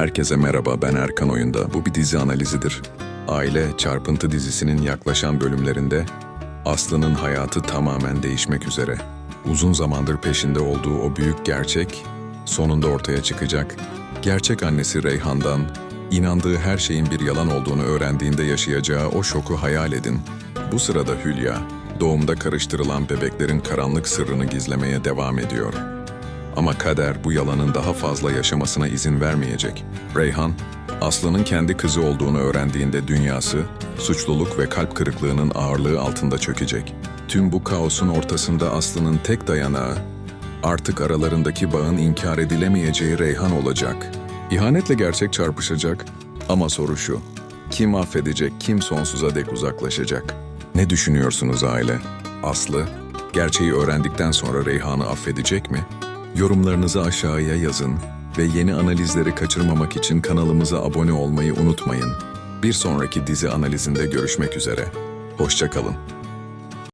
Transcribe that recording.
Herkese merhaba, ben Erkan Oyunda. Bu bir dizi analizidir. Aile Çarpıntı dizisinin yaklaşan bölümlerinde Aslı'nın hayatı tamamen değişmek üzere. Uzun zamandır peşinde olduğu o büyük gerçek sonunda ortaya çıkacak. Gerçek annesi Reyhan'dan inandığı her şeyin bir yalan olduğunu öğrendiğinde yaşayacağı o şoku hayal edin. Bu sırada Hülya, doğumda karıştırılan bebeklerin karanlık sırrını gizlemeye devam ediyor. Ama kader bu yalanın daha fazla yaşamasına izin vermeyecek. Reyhan, Aslı'nın kendi kızı olduğunu öğrendiğinde dünyası, suçluluk ve kalp kırıklığının ağırlığı altında çökecek. Tüm bu kaosun ortasında Aslı'nın tek dayanağı, artık aralarındaki bağın inkar edilemeyeceği Reyhan olacak. İhanetle gerçek çarpışacak ama soru şu, kim affedecek, kim sonsuza dek uzaklaşacak? Ne düşünüyorsunuz aile? Aslı, gerçeği öğrendikten sonra Reyhan'ı affedecek mi? Yorumlarınızı aşağıya yazın ve yeni analizleri kaçırmamak için kanalımıza abone olmayı unutmayın. Bir sonraki dizi analizinde görüşmek üzere. Hoşçakalın.